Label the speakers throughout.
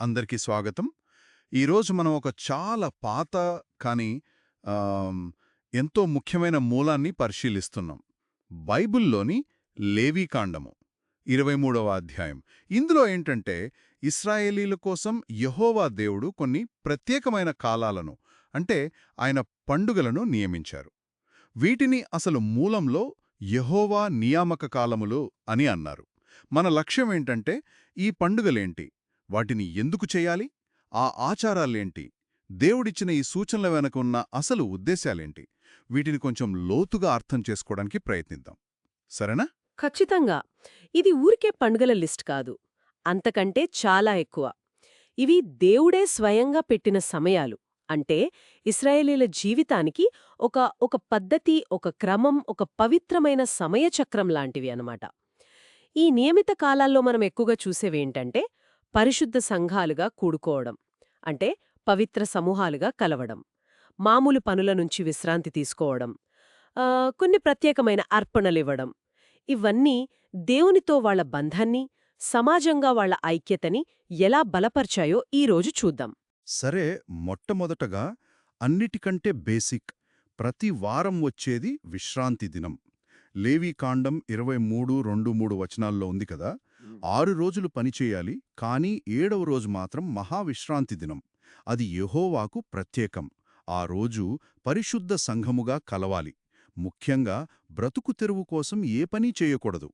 Speaker 1: అందరికీ స్వాగతం. ఈరోజు మనం ఒక చాలా పాత కానీ ఎంతో ముఖ్యమైన మూలాన్ని పరిశీలిస్తున్నాం. బైబిల్లోని లేవీకాండము ఇరవై మూడవ అధ్యాయం. ఇందులో ఏంటంటే ఇస్రాయేలీల కోసం యహోవా దేవుడు కొన్ని ప్రత్యేకమైన కాలాలను అంటే ఆయన పండుగలను నియమించారు. వీటిని అసలు మూలంలో యహోవా నియామక కాలములు అని అన్నారు. మన లక్ష్యం ఏంటంటే ఈ పండుగలేంటి? వాటిని ఎందుకు చేయాలి? ఆ ఆచారాలేంటి? దేవుడిచ్చిన ఈ సూచనల వెనక ఉన్న అసలు ఉద్దేశాలేంటి వీటిని కొంచెం లోతుగా అర్థం చేసుకోవడానికి ప్రయత్నిద్దాం. సరేనా?
Speaker 2: ఖచ్చితంగా. ఇది ఊరికే పండుగల లిస్ట్ కాదు. అంతకంటే చాలా ఎక్కువ. ఇవి దేవుడే స్వయంగా పెట్టిన సమయాలు. అంటే ఇస్రాయేలీల జీవితానికి ఒక ఒక పద్ధతి ఒక క్రమం ఒక పవిత్రమైన సమయచక్రం లాంటివి అనమాట ఈ నియమిత కాలాల్లో మనం ఎక్కువగా చూసేవేంటంటే పరిశుద్ధ సంఘాలుగా కూడుకోవడం అంటే పవిత్ర సమూహాలుగా కలవడం మామూలు పనుల నుంచి విశ్రాంతి తీసుకోవడం కొన్ని ప్రత్యేకమైన అర్పణలివ్వడం. ఇవన్నీ దేవునితో వాళ్ళ బంధాన్ని సమాజంగా వాళ్ళ ఐక్యతని ఎలా బలపర్చాయో ఈరోజు చూద్దాం.
Speaker 1: సరే మొట్టమొదటగా అన్నిటికంటే బేసిక్ ప్రతి వారం వచ్చేది విశ్రాంతి దినం. లేవీకాండం ఇరవై మూడు రెండు మూడు వచనాల్లో ఉంది కదా? ఆరు రోజులు పనిచేయాలి కానీ ఏడవ రోజు మాత్రం మహావిశ్రాంతి దినం. అది యెహోవాకు ప్రత్యేకం. ఆ రోజు పరిశుద్ధ సంఘముగా కలవాలి. ముఖ్యంగా బ్రతుకు తెరువు కోసం ఏ పనీ చేయకూడదు.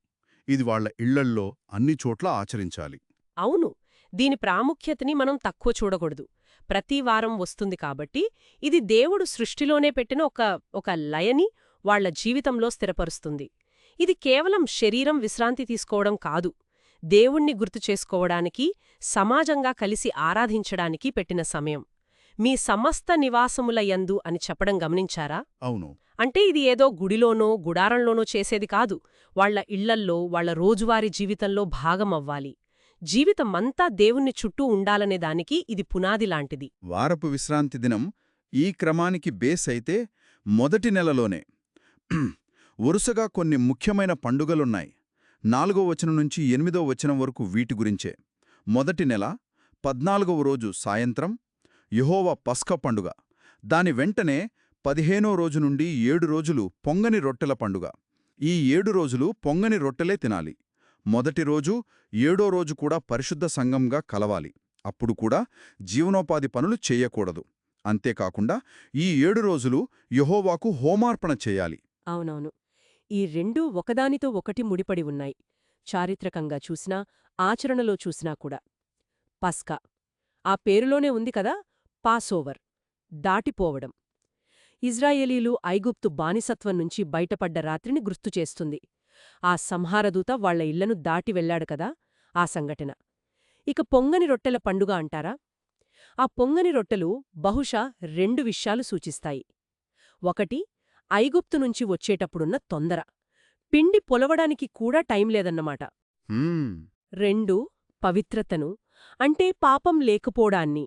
Speaker 1: ఇది వాళ్ళ ఇళ్ళల్లో అన్ని చోట్ల ఆచరించాలి.
Speaker 2: అవును దీని ప్రాముఖ్యతని మనం తక్కువ చూడకూడదు. ప్రతి వారం వస్తుంది కాబట్టి ఇది దేవుడు సృష్టిలోనే పెట్టిన ఒక ఒక లయని వాళ్ళ జీవితంలో స్థిరపరుస్తుంది. ఇది కేవలం శరీరం విశ్రాంతి తీసుకోవడం కాదు. దేవుణ్ణి గుర్తు చేసుకోవడానికి సమాజంగా కలిసి ఆరాధించడానికి పెట్టిన సమయం. మీ సమస్త నివాసముల యందు అని చెప్పడం గమనించారా?
Speaker 1: అవును.
Speaker 2: అంటే ఇది ఏదో గుడిలోనో గుడారంలోనో చేసేది కాదు. వాళ్ళ ఇళ్ళల్లో వాళ్ళ రోజువారీ జీవితంలో భాగం అవ్వాలి. జీవితమంతా దేవుణ్ణి చుట్టూ ఉండాలనే దానికి ఇది పునాది లాంటిది.
Speaker 1: వారపు విశ్రాంతి దినం ఈ క్రమానికి బేస్ అయితే మొదటి నెలలోనే. వరుసగా కొన్ని ముఖ్యమైన పండుగలున్నాయి. నాలుగో వచనం నుంచి ఎనిమిదో వచనం వరకు వీటి గురించే. మొదటి నెల పద్నాలుగవ రోజు సాయంత్రం యహోవ పస్క పండుగ. దాని వెంటనే పదిహేనో రోజు నుండి ఏడు రోజులు పొంగని రొట్టెల పండుగ. ఈ ఏడు రోజులు పొంగని రొట్టెలే తినాలి. మొదటి రోజు ఏడో రోజు కూడా పరిశుద్ధ సంఘంగా కలవాలి. అప్పుడు కూడా జీవనోపాధి పనులు చేయకూడదు. అంతేకాకుండా ఈ ఏడు రోజులు యెహోవాకు హోమార్పణ చేయాలి.
Speaker 2: అవునవును. ఈ రెండూ ఒకదానితో ఒకటి ముడిపడి ఉన్నాయి. చారిత్రకంగా చూసినా ఆచరణలో చూసినా కూడా. పస్కా. ఆ పేరులోనే ఉంది కదా పాసోవర్ దాటిపోవడం. ఇజ్రాయేలీలు ఐగుప్తు బానిసత్వం నుంచి బయటపడ్డ రాత్రిని గుర్తుచేస్తుంది ఆ సంహారదూత వాళ్ళ ఇళ్ళను దాటి వెళ్ళాడు కదా ఆ సంఘటన. ఇక పొంగని రొట్టెల పండుగ అంటారా? ఆ పొంగని రొట్టెలు బహుశా రెండు విషయాలు సూచిస్తాయి. ఒకటి ఐగుప్తు నుంచి వచ్చేటప్పుడున్న తొందర. పిండి పొలవడానికి కూడా టైం లేదన్నమాట. రెండు పవిత్రతను అంటే పాపం లేకపోవడాన్ని.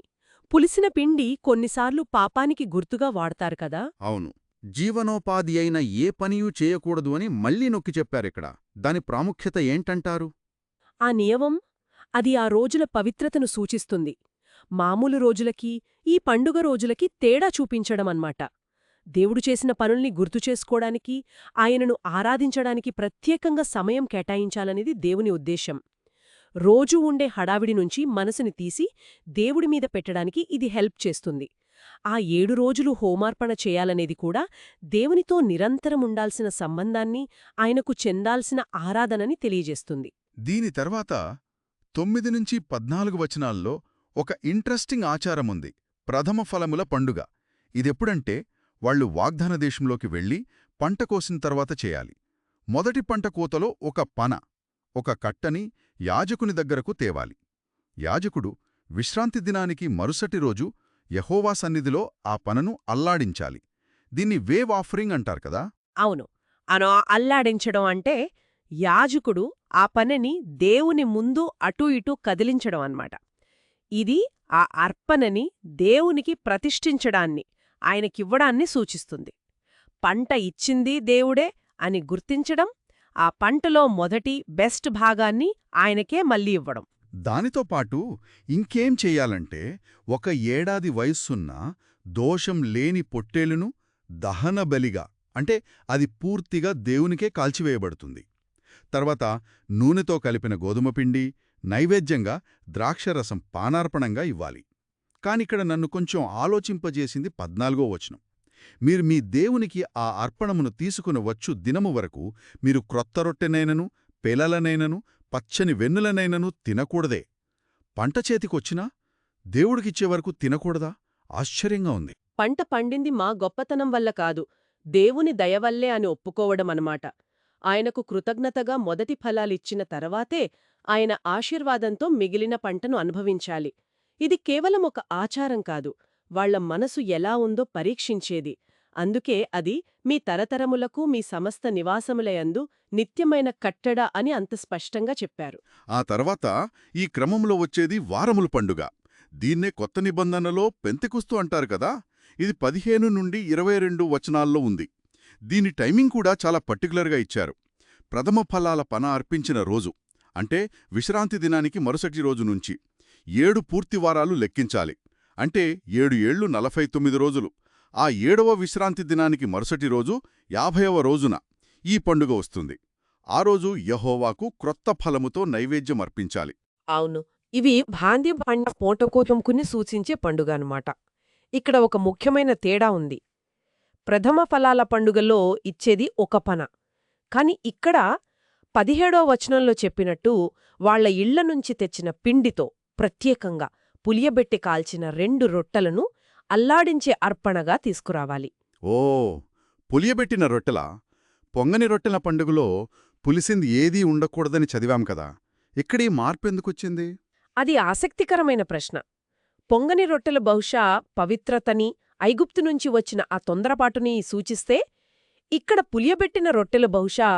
Speaker 2: పులిసిన పిండి కొన్నిసార్లు పాపానికి గుర్తుగా వాడతారు కదా?
Speaker 1: అవును. జీవనోపాధి అయిన ఏ పనియూ చేయకూడదు అని మళ్ళీ నొక్కి చెప్పారిక్కడ దాని ప్రాముఖ్యత ఏంటంటారు?
Speaker 2: ఆ నియమం అది ఆ రోజుల పవిత్రతను సూచిస్తుంది. మామూలు రోజులకి ఈ పండుగ రోజులకి తేడా చూపించడమన్మాట దేవుడు చేసిన పనుల్ని గుర్తు చేసుకోవడానికి ఆయనను ఆరాధించడానికి ప్రత్యేకంగా సమయం కేటాయించాలనేది దేవుని ఉద్దేశం రోజూ ఉండే హడావిడి నుంచి మనసుని తీసి దేవుడి మీద పెట్టడానికి ఇది హెల్ప్ చేస్తుంది. ఆ ఏడు రోజులు హోమార్పణ చేయాలనేది కూడా దేవునితో నిరంతరం ఉండాల్సిన సంబంధాన్ని ఆయనకు చెందాల్సిన ఆరాధనని తెలియజేస్తుంది.
Speaker 1: దీని తర్వాత తొమ్మిది నుంచి పద్నాలుగు వచనాల్లో ఒక ఇంట్రెస్టింగ్ ఆచారముంది. ప్రథమ ఫలముల పండుగ. ఇదెప్పుడంటే వాళ్ళు వాగ్దాన దేశంలోకి వెళ్ళి పంట కోసిన తర్వాత చేయాలి. మొదటి పంట కోతలో ఒక పన ఒక కట్టని యాజకుని దగ్గరకు తేవాలి. యాజకుడు విశ్రాంతి దినానికి మరుసటి రోజు యహోవా సన్నిధిలో ఆ పనను అల్లాడించాలి. దీన్ని వేవ్ ఆఫరింగ్ అంటారు కదా?
Speaker 2: అవును. అను అల్లాడించడం అంటే యాజకుడు ఆ పనిని దేవుని ముందు అటూ ఇటూ కదిలించడం అన్నమాట. ఇది ఆ అర్పణని దేవునికి ప్రతిష్ఠించడాన్ని ఆయనకివ్వడాన్ని సూచిస్తుంది. పంట ఇచ్చింది దేవుడే అని గుర్తించడం ఆ పంటలో మొదటి బెస్ట్ భాగాన్ని ఆయనకే మళ్ళీ ఇవ్వడం.
Speaker 1: దానితో పాటు ఇంకేం చెయ్యాలంటే ఒక ఏడాది వయస్సున్న దోషం లేని పొట్టేలును దహనబలిగా అంటే అది పూర్తిగా దేవునికే కాల్చివేయబడుతుంది. తర్వాత నూనెతో కలిపిన గోధుమ పిండి నైవేద్యంగా ద్రాక్షరసం పానార్పణంగా ఇవ్వాలి. కానిక్కడ నన్ను కొంచెం ఆలోచింపజేసింది పద్నాలుగో వచనం. మీరు మీ దేవునికి ఆ అర్పణమును తీసుకుని వచ్చు దినము వరకు మీరు క్రొత్త రొట్టెనైనను పెలలనైనను పచ్చని వెన్నులనైనను తినకూడదే. పంట చేతికొచ్చినా దేవుడికిచ్చే వరకు తినకూడదా? ఆశ్చర్యంగా ఉంది.
Speaker 2: పంట పండింది మా గొప్పతనం వల్ల కాదు. దేవుని దయవల్లే అని ఒప్పుకోవడం ఆయనకు కృతజ్ఞతగా మొదటి ఫలాలిచ్చిన తర్వాతే ఆయన ఆశీర్వాదంతో మిగిలిన పంటను అనుభవించాలి. ఇది కేవలం ఒక ఆచారం కాదు. వాళ్ళ మనసు ఎలా ఉందో పరీక్షించేది. అందుకే అది మీ తరతరములకు మీ సమస్త నివాసములయందు నిత్యమైన కట్టడ అని అంత స్పష్టంగా చెప్పారు.
Speaker 1: ఆ తర్వాత ఈ క్రమంలో వచ్చేది వారముల పండుగ. దీన్నే కొత్త నిబంధనలో పెంతెకుస్తూ అంటారు కదా? ఇది పదిహేను నుండి ఇరవై రెండు వచనాల్లో ఉంది. దీని టైమింగ్ కూడా చాలా పర్టికులర్గా ఇచ్చారు. ప్రథమ ఫలాల పన అర్పించిన రోజు అంటే విశ్రాంతి దినానికి మరుసటి రోజు నుంచి. ఏడు పూర్తి వారాలు లెక్కించాలి. అంటే ఏడు ఏళ్ళు నలభై తొమ్మిది రోజులు. ఆ ఏడవ విశ్రాంతి దినానికి మరుసటి రోజు యాభైవ రోజున ఈ పండుగ వస్తుంది. ఆ రోజు యహోవాకు క్రొత్త ఫలముతో నైవేద్యం అర్పించాలి.
Speaker 3: అవును. ఇవి భాంద్యం పండ పోటకోతంకుని సూచించే పండుగ అనమాట ఇక్కడ ఒక ముఖ్యమైన తేడా ఉంది. ప్రథమ ఫలాల పండుగలో ఇచ్చేది ఒక పన. కాని ఇక్కడ పదిహేడో వచనంలో చెప్పినట్టు వాళ్ళ ఇళ్ళ నుంచి తెచ్చిన పిండితో ప్రత్యేకంగా పులియబెట్టి కాల్చిన రెండు రొట్టెలను అల్లాడించే అర్పణగా తీసుకురావాలి.
Speaker 1: ఓ పులియబెట్టిన రొట్టెల? పొంగని రొట్టెల పండుగలో పులిసింది ఏదీ ఉండకూడదని చదివాం కదా. ఇక్కడీ మార్పెందుకొచ్చింది
Speaker 3: అది ఆసక్తికరమైన ప్రశ్న. పొంగని రొట్టెలు బహుశా పవిత్రతని ఐగుప్తు నుంచి వచ్చిన ఆ తొందరపాటుని సూచిస్తే ఇక్కడ పులియబెట్టిన రొట్టెలు బహుశా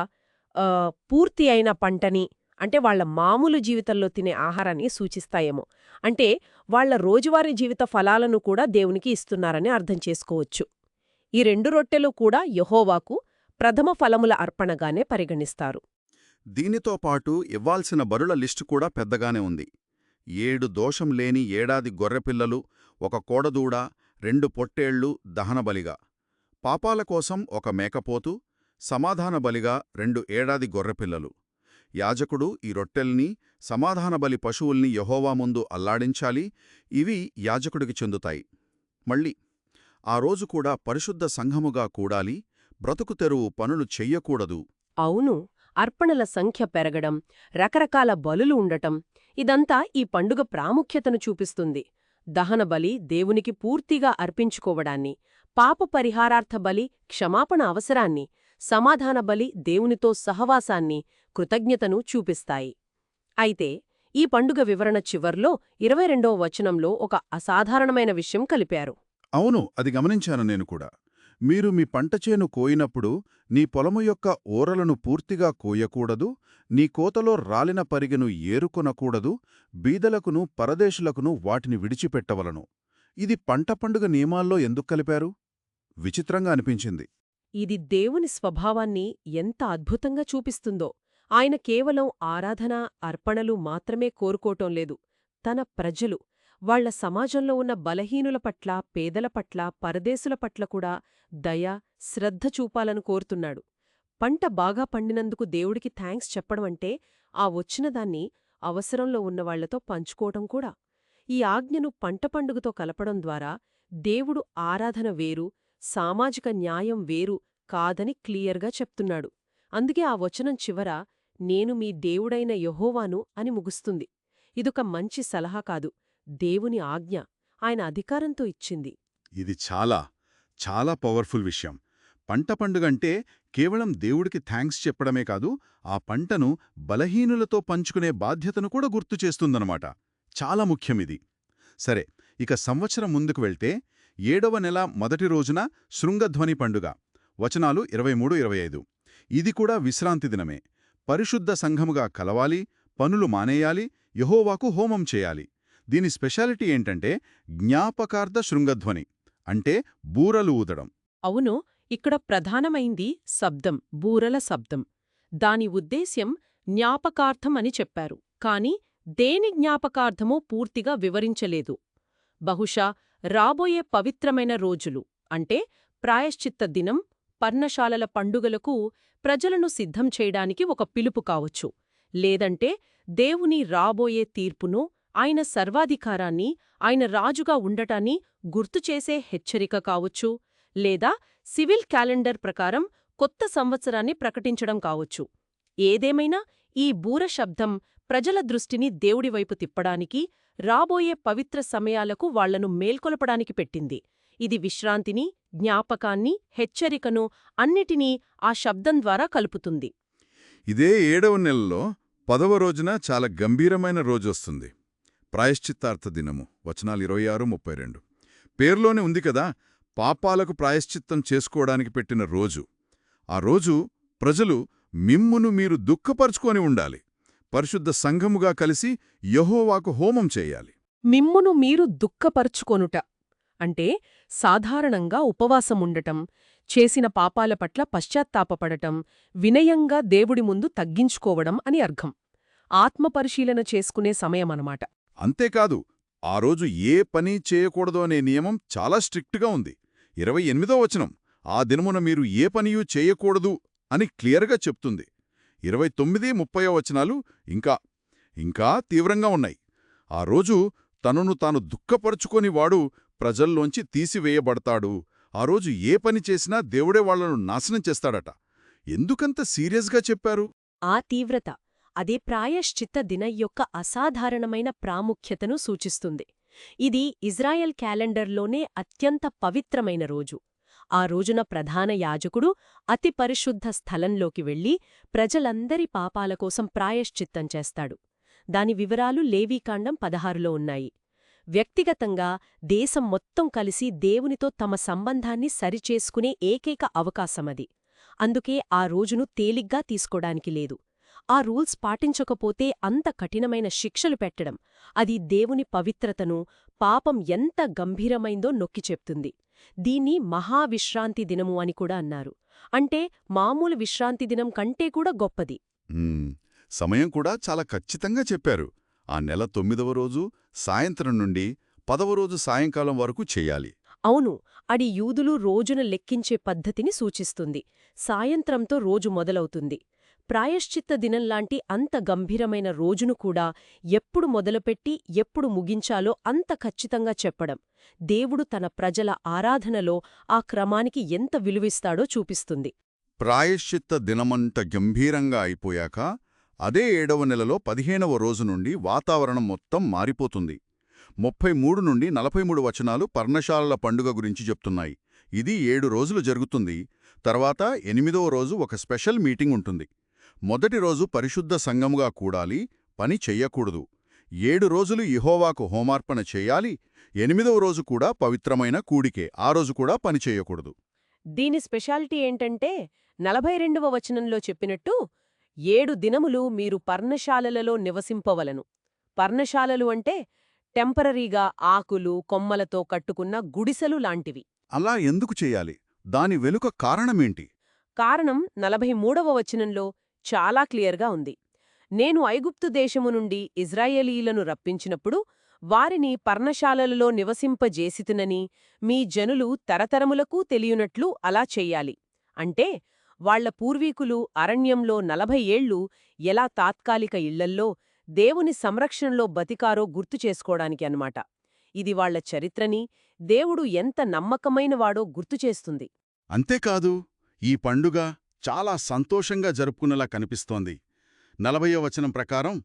Speaker 3: పూర్తి అయిన పంటని అంటే వాళ్ళ మామూలు జీవితంలో తినే ఆహారాన్ని సూచిస్తాయేమో. అంటే వాళ్ళ రోజువారీ జీవిత ఫలాలను కూడా దేవునికి ఇస్తున్నారని అర్థం చేసుకోవచ్చు. ఈ రెండు రొట్టెలు కూడా యహోవాకు ప్రథమ ఫలముల అర్పణగానే పరిగణిస్తారు.
Speaker 1: దీనితో పాటు ఇవ్వాల్సిన బరుల లిస్టు కూడా పెద్దగానే ఉంది. ఏడు దోషం లేని ఏడాది గొర్రెపిల్లలు ఒక కోడదూడ రెండు పొట్టేళ్ళు దహనబలిగా పాపాల కోసం ఒక మేకపోతు సమాధాన బలిగా రెండు ఏడాది గొర్రెపిల్లలు యాజకుడు ఈ రొట్టెల్ని సమాధాన బలి పశువుల్ని యహోవా ముందు అల్లాడించాలి. ఇవి యాజకుడికి చెందుతాయి. మళ్ళీ ఆ రోజు కూడా పరిశుద్ధ సంఘముగా కూడాలి బ్రతుకు తెరువు పనులు చెయ్యకూడదు.
Speaker 2: అవును అర్పణల సంఖ్య పెరగడం రకరకాల బలులు ఉండటం ఇదంతా ఈ పండుగ ప్రాముఖ్యతను చూపిస్తుంది. దహన బలి దేవునికి పూర్తిగా అర్పించుకోవడాన్ని పాప పరిహారార్థ బలి క్షమాపణ అవసరాన్ని సమాధాన బలి దేవునితో సహవాసాన్ని కృతజ్ఞతను చూపిస్తాయి. అయితే ఈ పండుగ వివరణ చివర్లో ఇరవై రెండో వచనంలో ఒక అసాధారణమైన విషయం కలిపారు.
Speaker 1: అవును అది గమనించాను నేను కూడా. మీరు మీ పంట చేను కోయినప్పుడు నీ పొలము యొక్క ఓరలను పూర్తిగా కోయకూడదు నీ కోతలో రాలిన పరిగెను ఏరుకొనకూడదు బీదలకును పరదేశులకును వాటిని విడిచిపెట్టవలను. ఇది పంట పండుగ నియమాల్లో ఎందుకు కలిపారు? విచిత్రంగా అనిపించింది.
Speaker 2: ఇది దేవుని స్వభావాన్ని ఎంత అద్భుతంగా చూపిస్తుందో. ఆయన కేవలం ఆరాధన అర్పణలు మాత్రమే కోరుకోవటం లేదు. తన ప్రజలు వాళ్ళ సమాజంలో ఉన్న బలహీనుల పట్ల పేదల పట్ల పరదేశుల పట్ల కూడా దయ శ్రద్ధ చూపాలను కోరుతున్నాడు. పంట బాగా పండినందుకు దేవుడికి థ్యాంక్స్ చెప్పడమంటే ఆ వచ్చినదాన్ని అవసరంలో ఉన్నవాళ్ళతో పంచుకోవటం కూడా. ఈ ఆజ్ఞను పంట పండుగతో కలపడం ద్వారా దేవుడు ఆరాధన వేరు సామాజిక న్యాయం వేరు కాదని క్లియర్గా చెప్తున్నాడు. అందుకే ఆ వచనం చివర నేను మీ దేవుడైన యహోవాను అని ముగుస్తుంది. ఇదొక మంచి సలహా కాదు దేవుని ఆజ్ఞ. ఆయన అధికారంతో ఇచ్చింది.
Speaker 1: ఇది చాలా చాలా పవర్ఫుల్ విషయం. పంట పండుగంటే కేవలం దేవుడికి థ్యాంక్స్ చెప్పడమే కాదు ఆ పంటను బలహీనులతో పంచుకునే బాధ్యతను కూడా గుర్తు చేస్తుందనమాట చాలా ముఖ్యమిది సరే ఇక సంవత్సరం ముందుకు వెళ్తే ఏడవ నెల మొదటి రోజున శృంగధ్వని పండుగ. వచనాలు ఇరవై మూడు ఇరవై ఐదు. ఇది కూడా విశ్రాంతి దినమే. పరిశుద్ధ సంఘముగా కలవాలి పనులు మానేయాలి యహోవాకు హోమం చేయాలి. దీని స్పెషాలిటీ ఏంటంటే జ్ఞాపకార్థ శృంగధ్వని అంటే బూరలు ఊదడం.
Speaker 2: అవును ఇక్కడ ప్రధానమైంది శబ్దం బూరల శబ్దం. దాని ఉద్దేశ్యం జ్ఞాపకార్థం అని చెప్పారు కాని దేని జ్ఞాపకార్థమో పూర్తిగా వివరించలేదు. బహుశా రాబోయే పవిత్రమైన రోజులు అంటే ప్రాయశ్చిత్త దినం పర్ణశాలల పండుగలకు ప్రజలను సిద్ధం చేయడానికి ఒక పిలుపు కావచ్చు. లేదంటే దేవుని రాబోయే తీర్పును ఆయన సర్వాధికారాన్ని ఆయన రాజుగా ఉండటాన్ని గుర్తుచేసే హెచ్చరిక కావచ్చు. లేదా సివిల్ క్యాలెండర్ ప్రకారం కొత్త సంవత్సరాన్ని ప్రకటించడం కావచ్చు. ఏదేమైనా ఈ బూర శబ్దం ప్రజల దృష్టిని దేవుడివైపు తిప్పడానికి రాబోయే పవిత్ర సమయాలకు వాళ్ళను మేల్కొలపడానికి పెట్టింది. ఇది విశ్రాంతిని జ్ఞాపకాన్ని హెచ్చరికను అన్నిటినీ ఆ శబ్దం ద్వారా కలుపుతుంది.
Speaker 1: ఇదే ఏడవ నెలలో పదవ రోజున చాలా గంభీరమైన రోజొస్తుంది ప్రాయశ్చిత్తార్థ దినము వచనాలు ఇరవై ఆరు ముప్పై రెండు. పేర్లోనే ఉంది కదా పాపాలకు ప్రాయశ్చిత్తం చేసుకోవడానికి పెట్టిన రోజు. ఆ రోజు ప్రజలు మిమ్మును మీరు దుఃఖపరుచుకొని ఉండాలి. పరిశుద్ధ సంఘముగా కలిసి యహోవాకు హోమం చేయాలి.
Speaker 3: మిమ్మును మీరు దుఃఖపరుచుకొనుట. అంటే సాధారణంగా ఉపవాసముండటం చేసిన పాపాల పట్ల పశ్చాత్తాపపడటం వినయంగా దేవుడి ముందు తగ్గించుకోవడం అని అర్థం. ఆత్మపరిశీలన చేసుకునే సమయమనమాట.
Speaker 1: అంతేకాదు ఆ రోజు ఏ పని చేయకూడదు అనే నియమం చాలా స్ట్రిక్ట్గా ఉంది. ఇరవై ఎనిమిదో వచనం ఆ దినమున మీరు ఏ పనియూ చేయకూడదు అని క్లియర్గా చెప్తుంది. ఇరవై తొమ్మిది ముప్పయో వచనాలు ఇంకా ఇంకా తీవ్రంగా ఉన్నాయి. ఆ రోజు తనను తాను దుఃఖపరుచుకొని వాడు ప్రజల్లోంచి తీసివేయబడతాడు. ఆ రోజు ఏ పని చేసినా దేవుడే వాళ్ళను నాశనం చేస్తాడట. ఎందుకంత సీరియస్గా చెప్పారు?
Speaker 2: ఆ తీవ్రత అదే ప్రాయశ్చిత్త దిన యొక్క అసాధారణమైన ప్రాముఖ్యతను సూచిస్తుంది. ఇది ఇజ్రాయెల్ క్యాలెండర్లోనే అత్యంత పవిత్రమైన రోజు. ఆ రోజున ప్రధాన యాజకుడు అతి పరిశుద్ధ స్థలంలోకి వెళ్ళి ప్రజలందరి పాపాల కోసం ప్రాయశ్చిత్తం చేస్తాడు. దాని వివరాలు లేవీకాండం పదహారులో ఉన్నాయి. వ్యక్తిగతంగా దేశం మొత్తం కలిసి దేవునితో తమ సంబంధాన్ని సరిచేసుకునే ఏకైక అవకాశమది. అందుకే ఆ రోజును తేలిగ్గా తీసుకోడానికి లేదు. ఆ రూల్స్ పాటించకపోతే అంత కఠినమైన శిక్షలు పెట్టడం అది దేవుని పవిత్రతను పాపం ఎంత గంభీరమైందో నొక్కి చెప్తుంది. దీన్ని మహావిశ్రాంతి దినము అని కూడా అన్నారు. అంటే మామూలు విశ్రాంతి దినం కంటే కూడా గొప్పది.
Speaker 1: సమయం కూడా చాలా ఖచ్చితంగా చెప్పారు. ఆ నెల తొమ్మిదవ రోజు సాయంత్రం నుండి పదవ రోజు సాయంకాలం వరకు చెయ్యాలి
Speaker 2: అవును అది యూదులు రోజున లెక్కించే పద్ధతిని సూచిస్తుంది. సాయంత్రంతో రోజు మొదలవుతుంది. ప్రాయశ్చిత్త దినంలాంటి అంత గంభీరమైన రోజును కూడా ఎప్పుడు మొదలుపెట్టి ఎప్పుడు ముగించాలో అంత ఖచ్చితంగా చెప్పడం. దేవుడు తన ప్రజల ఆరాధనలో ఆ క్రమానికి ఎంత విలువిస్తాడో చూపిస్తుంది.
Speaker 1: ప్రాయశ్చిత్త దినమంట గంభీరంగా అయిపోయాక అదే ఏడవ నెలలో పదిహేనవ రోజు నుండి వాతావరణం మొత్తం మారిపోతుంది. ముప్పై మూడు నుండి నలభై మూడు వచనాలు పర్ణశాలల పండుగ గురించి చెప్తున్నాయి. ఇది ఏడు రోజులు జరుగుతుంది. తర్వాత ఎనిమిదవ రోజు ఒక స్పెషల్ మీటింగ్ ఉంటుంది. మొదటి రోజు పరిశుద్ధ సంఘముగా కూడాలి పని చెయ్యకూడదు. ఏడు రోజులు ఇహోవాకు హోమార్పణ చేయాలి ఎనిమిదవ రోజు కూడా పవిత్రమైన కూడికే ఆ రోజు కూడా పని చేయకూడదు.
Speaker 2: దీని స్పెషాలిటీ ఏంటంటే నలభై రెండవ వచనంలో చెప్పినట్టు ఏడు దినములు మీరు పర్ణశాలలలో నివసింపవలను. పర్ణశాలలు అంటే టెంపరరీగా ఆకులు కొమ్మలతో కట్టుకున్న గుడిసెలు లాంటివి.
Speaker 1: అలా ఎందుకు చేయాలి? దాని వెనుక కారణమేంటి?
Speaker 2: కారణం నలభై మూడవ వచనంలో చాలా క్లియర్గా ఉంది. నేను ఐగుప్తు దేశము నుండి ఇజ్రాయేలీలను రప్పించినప్పుడు వారిని పర్ణశాలలలో నివసింపజేసితునని మీ జనులు తరతరములకూ తెలియనట్లు అలా చెయ్యాలి అంటే వాళ్ళ పూర్వీకులు అరణ్యంలో నలభై ఏళ్ళు ఎలా తాత్కాలిక ఇళ్ళల్లో దేవుని సంరక్షణలో బతికారో గుర్తు చేసుకోవడానికి అన్నమాట. ఇది వాళ్ళ చరిత్రని దేవుడు ఎంత నమ్మకమైనవాడో గుర్తుచేస్తుంది
Speaker 1: అంతేకాదు ఈ పండుగ చాలా సంతోషంగా జరుపుకునేలా కనిపిస్తోంది. నలభయో వచనం ప్రకారం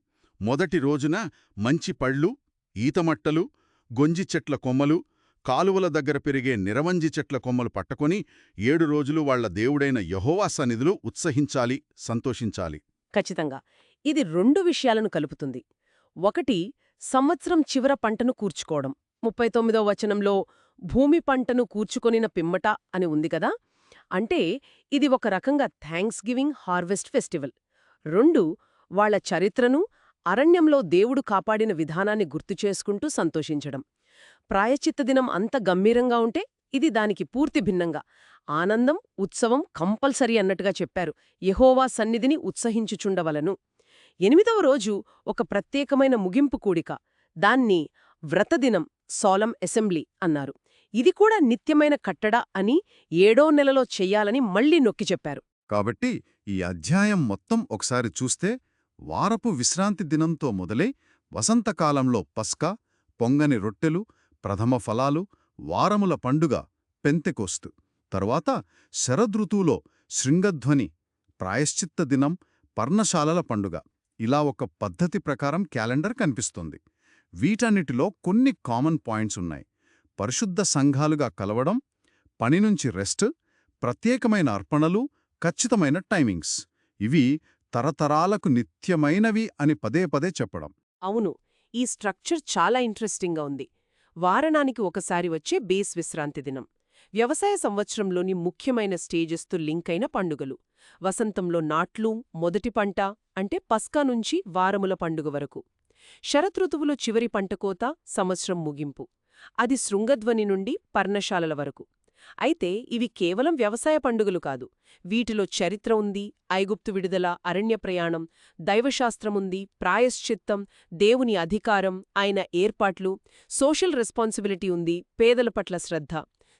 Speaker 1: మొదటి రోజున మంచి పళ్ళు ఈతమట్టలు గొంజి చెట్ల కొమ్మలు కాలువల దగ్గర పెరిగే నిరవంజి చెట్ల కొమ్మలు పట్టుకొని ఏడు రోజులు వాళ్ళ దేవుడైన యహోవా సన్నిధులు ఉత్సహించాలి సంతోషించాలి.
Speaker 2: ఖచ్చితంగా. ఇది రెండు విషయాలను కలుపుతుంది. ఒకటి సంవత్సరం చివర పంటను కూర్చుకోవడం. ముప్పై తొమ్మిదో వచనంలో భూమి పంటను కూర్చుకొనిన పిమ్మట అని ఉంది కదా? అంటే ఇది ఒక రకంగా థ్యాంక్స్ గివింగ్ హార్వెస్ట్ ఫెస్టివల్. రెండు వాళ్ళ చరిత్రను అరణ్యంలో దేవుడు కాపాడిన విధానాన్ని గుర్తు చేసుకుంటూ సంతోషించడం. ప్రాయచిత్త దినం అంత గంభీరంగా ఉంటే ఇది దానికి పూర్తి భిన్నంగా. ఆనందం ఉత్సవం కంపల్సరీ అన్నట్టుగా చెప్పారు. యహోవా సన్నిధిని ఉత్సహించుచుండవలను. ఎనిమిదవ రోజు ఒక ప్రత్యేకమైన ముగింపు కూడిక. దాన్ని వ్రతదినం సోలం అసెంబ్లీ అన్నారు. ఇది కూడా నిత్యమైన కట్టడ అని ఏడో నెలలో చెయ్యాలని మళ్ళీ నొక్కి చెప్పారు.
Speaker 1: కాబట్టి ఈ అధ్యాయం మొత్తం ఒకసారి చూస్తే వారపు విశ్రాంతి దినంతో మొదలై వసంతకాలంలో పస్కా పొంగని రొట్టెలు ప్రథమ ఫలాలు వారముల పండుగ పెంతెకోస్తు. తరువాత శరదృతువులో శృంగధ్వని ప్రాయశ్చిత్త దినం పర్ణశాలల పండుగ. ఇలా ఒక పద్ధతి ప్రకారం క్యాలెండర్ కనిపిస్తుంది. వీటన్నిటిలో కొన్ని కామన్ పాయింట్స్ ఉన్నాయి. పరిశుద్ధ సంఘాలుగా కలవడం పని నుంచి రెస్ట్ ప్రత్యేకమైన అర్పణలు ఖచ్చితమైన టైమింగ్స్. ఇవి తరతరాలకు నిత్యమైనవి అని పదే పదే చెప్పడం.
Speaker 2: అవును ఈ స్ట్రక్చర్ చాలా ఇంట్రెస్టింగ్గా ఉంది. వారణానికి ఒకసారి వచ్చే బేస్ విశ్రాంతి దినం. వ్యవసాయ సంవత్సరంలోని ముఖ్యమైన స్టేజెస్తో లింక్ అయిన పండుగలు. వసంతంలో నాట్లు మొదటి పంట అంటే పస్కా నుంచి వారముల పండుగ వరకు. శరతృతువులో చివరి పంటకోత సంవత్సరం ముగింపు. అది శృంగధ్వని నుండి పర్ణశాలల వరకు. అయితే ఇవి కేవలం వ్యవసాయ పండుగలు కాదు. వీటిలో చరిత్ర ఉంది ఐగుప్తు విడుదల అరణ్య ప్రయాణం దైవశాస్త్రముంది ప్రాయశ్చిత్తం దేవుని అధికారం ఆయన ఏర్పాట్లు సోషల్ రెస్పాన్సిబిలిటీ ఉంది పేదల పట్ల శ్రద్ధ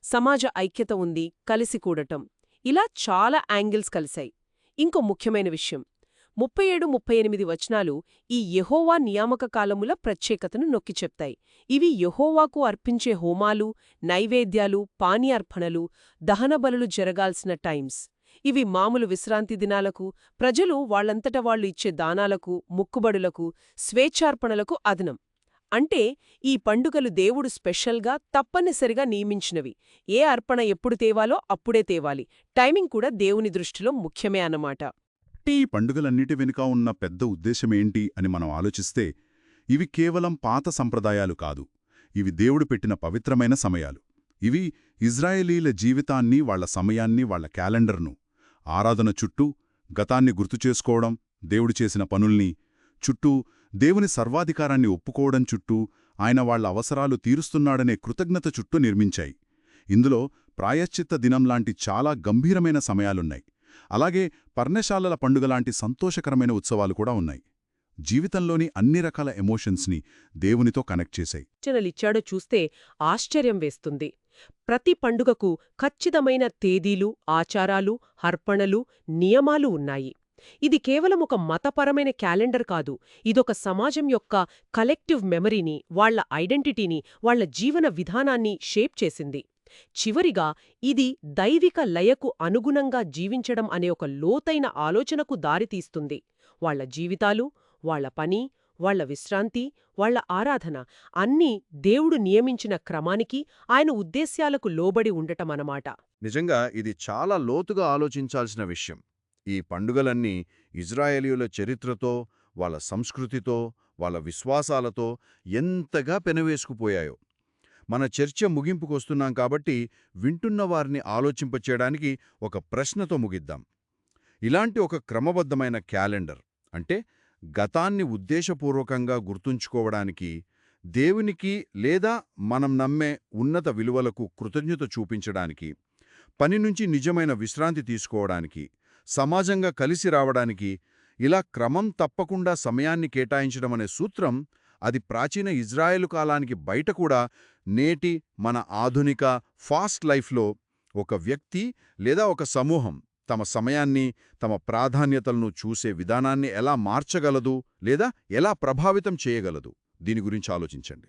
Speaker 2: సమాజ ఐక్యత ఉంది కలిసి కూడటం. ఇలా చాలా యాంగిల్స్ కలిశాయి. ఇంకో ముఖ్యమైన విషయం. ముప్పై ఏడు ముప్పై ఎనిమిది వచనాలు ఈ యహోవా నియామక కాలముల ప్రత్యేకతను నొక్కి చెప్తాయి. ఇవి యహోవాకు అర్పించే హోమాలు నైవేద్యాలు పానీయార్పణలు దహనబలులు జరగాల్సిన టైమ్స్. ఇవి మామూలు విశ్రాంతి దినాలకు ప్రజలు వాళ్ళంతట వాళ్ళు ఇచ్చే దానాలకు ముక్కుబడులకు స్వేచ్ఛార్పణలకు అదనం. అంటే ఈ పండుగలు దేవుడు స్పెషల్గా తప్పనిసరిగా నియమించినవి. ఏ అర్పణ ఎప్పుడు తేవాలో అప్పుడే తేవాలి. టైమింగ్ కూడా దేవుని దృష్టిలో ముఖ్యమే అన్నమాట.
Speaker 1: ఈ పండుగలన్నిటి వెనుక ఉన్న పెద్ద ఉద్దేశమేంటి అని మనం ఆలోచిస్తే ఇవి కేవలం పాత సంప్రదాయాలు కాదు. ఇవి దేవుడు పెట్టిన పవిత్రమైన సమయాలు. ఇవి ఇజ్రాయేలీల జీవితాన్ని వాళ్ళ సమయాన్ని వాళ్ళ క్యాలెండర్ను. ఆరాధన చుట్టూ గతాన్ని గుర్తుచేసుకోవడం దేవుడు చేసిన పనుల్ని చుట్టూ దేవుని సర్వాధికారాన్ని ఒప్పుకోవడం చుట్టూ ఆయన వాళ్ళ అవసరాలు తీరుస్తున్నాడనే కృతజ్ఞత చుట్టూ నిర్మించాయి. ఇందులో ప్రాయశ్చిత్త దినంలాంటి చాలా గంభీరమైన సమయాలున్నాయి. అలాగే పర్ణశాలల పండుగ లాంటి సంతోషకరమైన ఉత్సవాలు కూడా ఉన్నాయి. జీవితంలోని అన్ని రకాల ఎమోషన్స్ని దేవునితో కనెక్ట్ చేశాయి
Speaker 2: సూచనలిచ్చాడో చూస్తే ఆశ్చర్యం వేస్తుంది. ప్రతి పండుగకు ఖచ్చితమైన తేదీలు ఆచారాలు అర్పణలు నియమాలు ఉన్నాయి. ఇది కేవలం ఒక మతపరమైన క్యాలెండర్ కాదు. ఇదొక సమాజం యొక్క కలెక్టివ్ మెమరీని వాళ్ళ ఐడెంటిటీని వాళ్ళ జీవన విధానాన్ని షేప్ చేసింది. చివరిగా ఇది దైవిక లయకు అనుగుణంగా జీవించడం అనే ఒక లోతైన ఆలోచనకు దారితీస్తుంది. వాళ్ళ జీవితాలు వాళ్ళ పని వాళ్ళ విశ్రాంతి వాళ్ళ ఆరాధన అన్నీ దేవుడు నియమించిన క్రమానికి ఆయన ఉద్దేశ్యాలకు లోబడి ఉండటమనమాట.
Speaker 4: నిజంగా ఇది చాలా లోతుగా ఆలోచించాల్సిన విషయం. ఈ పండుగలన్నీ ఇజ్రాయేలీయుల చరిత్రతో వాళ్ళ సంస్కృతితో వాళ్ళ విశ్వాసాలతో ఎంతగా పెనవేసుకుపోయాయో. మన చర్చ ముగింపుకొస్తున్నాం కాబట్టి వింటున్న వారిని ఆలోచింపచేయడానికి ఒక ప్రశ్నతో ముగిద్దాం. ఇలాంటి ఒక క్రమబద్ధమైన క్యాలెండర్ అంటే గతాన్ని ఉద్దేశపూర్వకంగా గుర్తుంచుకోవడానికి దేవునికి లేదా మనం నమ్మే ఉన్నత విలువలకు కృతజ్ఞత చూపించడానికి పని నుంచి నిజమైన విశ్రాంతి తీసుకోవడానికి సమాజంగా కలిసి రావడానికి ఇలా క్రమం తప్పకుండా సమయాన్ని కేటాయించడం అనే సూత్రం అది ప్రాచీన ఇజ్రాయెలు కాలానికి బయట కూడా నేటి మన ఆధునిక ఫాస్ట్ లైఫ్లో ఒక వ్యక్తి లేదా ఒక సమూహం తమ సమయాన్ని తమ ప్రాధాన్యతలను చూసే విధానాన్ని ఎలా మార్చగలదు లేదా ఎలా ప్రభావితం చేయగలదు? దీని గురించి ఆలోచించండి.